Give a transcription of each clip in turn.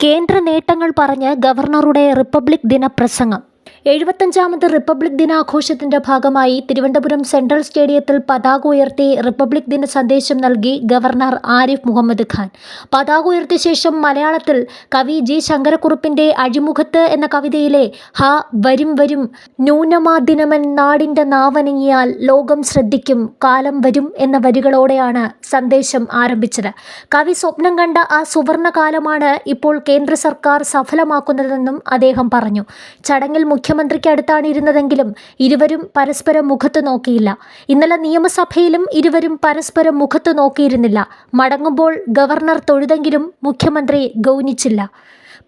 കേന്ദ്ര നേട്ടങ്ങൾ പറഞ്ഞ് ഗവർണറുടെ റിപ്പബ്ലിക് ദിന പ്രസംഗം. എഴുപത്തഞ്ചാമത് റിപ്പബ്ലിക് ദിനാഘോഷത്തിന്റെ ഭാഗമായി തിരുവനന്തപുരം സെൻട്രൽ സ്റ്റേഡിയത്തിൽ പതാക ഉയർത്തി റിപ്പബ്ലിക് ദിന സന്ദേശം നൽകി ഗവർണർ ആരിഫ് മുഹമ്മദ് ഖാൻ. പതാക ഉയർത്തിയ ശേഷം മലയാളത്തിൽ കവി ജി ശങ്കരക്കുറുപ്പിന്റെ അഴിമുഖത്ത് എന്ന കവിതയിലെ ഹ വരും വരും ന്യൂനമാ ദിനമൻ നാടിന്റെ നാവനങ്ങിയാൽ ലോകം ശ്രദ്ധിക്കും കാലം വരും എന്ന വരികളോടെയാണ് സന്ദേശം ആരംഭിച്ചത്. കവി സ്വപ്നം കണ്ട ആ സുവർണകാലമാണ് ഇപ്പോൾ കേന്ദ്ര സർക്കാർ സഫലമാക്കുന്നതെന്നും അദ്ദേഹം പറഞ്ഞു. ചടങ്ങിൽ മുഖ്യമന്ത്രിക്ക് അടുത്താണ് ഇരുന്നതെങ്കിലും ഇരുവരും പരസ്പരം മുഖത്ത് നോക്കിയില്ല. ഇന്നലെ നിയമസഭയിലും ഇരുവരും പരസ്പരം മുഖത്ത് നോക്കിയിരുന്നില്ല. മടങ്ങുമ്പോൾ ഗവർണർ തൊഴുതെങ്കിലും മുഖ്യമന്ത്രി ഗൗനിച്ചില്ല.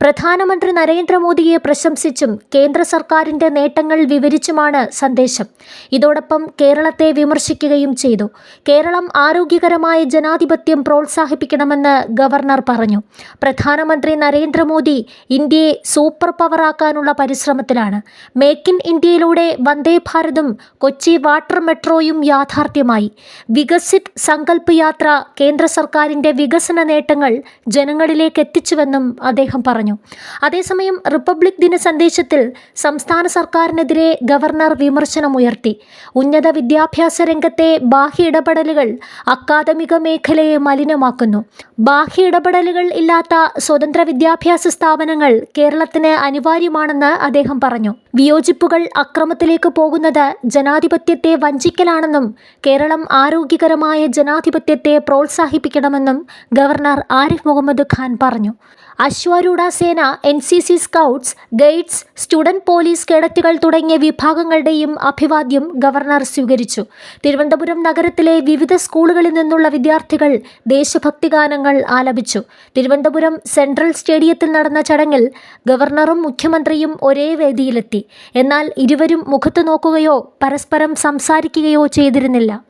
പ്രധാനമന്ത്രി നരേന്ദ്രമോദിയെ പ്രശംസിച്ചും കേന്ദ്ര സർക്കാരിന്റെ നേട്ടങ്ങൾ വിവരിച്ചുമാണ് സന്ദേശം. ഇതോടൊപ്പം കേരളത്തെ വിമർശിക്കുകയും ചെയ്തു. കേരളം ആരോഗ്യകരമായ ജനാധിപത്യം പ്രോത്സാഹിപ്പിക്കണമെന്ന് ഗവർണർ പറഞ്ഞു. പ്രധാനമന്ത്രി നരേന്ദ്രമോദി ഇന്ത്യയെ സൂപ്പർ പവറാക്കാനുള്ള പരിശ്രമത്തിലാണ്. മേക്ക് ഇൻ ഇന്ത്യയിലൂടെ വന്ദേ ഭാരതും കൊച്ചി വാട്ടർ മെട്രോയും യാഥാർത്ഥ്യമായി. വികസിത് സങ്കല്പ് യാത്ര കേന്ദ്ര സർക്കാരിന്റെ വികസന നേട്ടങ്ങൾ ജനങ്ങളിലേക്ക് എത്തിച്ചുവെന്നും അദ്ദേഹം പറഞ്ഞു. അതേസമയം റിപ്പബ്ലിക് ദിന സന്ദേശത്തിൽ സംസ്ഥാന സർക്കാരിനെതിരെ ഗവർണർ വിമർശനമുയർത്തി ഉന്നത വിദ്യാഭ്യാസ രംഗത്തെ ബാഹ്യ ഇടപെടലുകൾ അക്കാദമിക മേഖലയെ മലിനമാക്കുന്നു. ബാഹ്യ ഇടപെടലുകൾ ഇല്ലാത്ത സ്വതന്ത്ര വിദ്യാഭ്യാസ സ്ഥാപനങ്ങൾ കേരളത്തിന് അനിവാര്യമാണെന്ന് അദ്ദേഹം പറഞ്ഞു. വിയോജിപ്പുകൾ അക്രമത്തിലേക്ക് പോകുന്നത് ജനാധിപത്യത്തെ വഞ്ചിക്കലാണെന്നും കേരളം ആരോഗ്യകരമായ ജനാധിപത്യത്തെ പ്രോത്സാഹിപ്പിക്കണമെന്നും ഗവർണർ ആരിഫ് മുഹമ്മദ് ഖാൻ പറഞ്ഞു. അശ്വാരൂഢ സേന N C C scouts guides student police കേഡറ്റുകൾ തുടങ്ങിയ വിഭാഗങ്ങളുടെയും അഭിവാദ്യം ഗവർണർ സ്വീകരിച്ചു. തിരുവനന്തപുരം നഗരത്തിലെ വിവിധ സ്കൂളുകളിൽ നിന്നുള്ള വിദ്യാർത്ഥികൾ ദേശഭക്തി ഗാനങ്ങൾ ആലപിച്ചു. തിരുവനന്തപുരം സെൻട്രൽ സ്റ്റേഡിയത്തിൽ നടന്ന ചടങ്ങിൽ ഗവർണറും മുഖ്യമന്ത്രിയും ഒരേ വേദിയിലെത്തി. എന്നാൽ ഇരുവരും മുഖത്ത് നോക്കുകയോ പരസ്പരം സംസാരിക്കുകയോ ചെയ്തിരുന്നില്ല.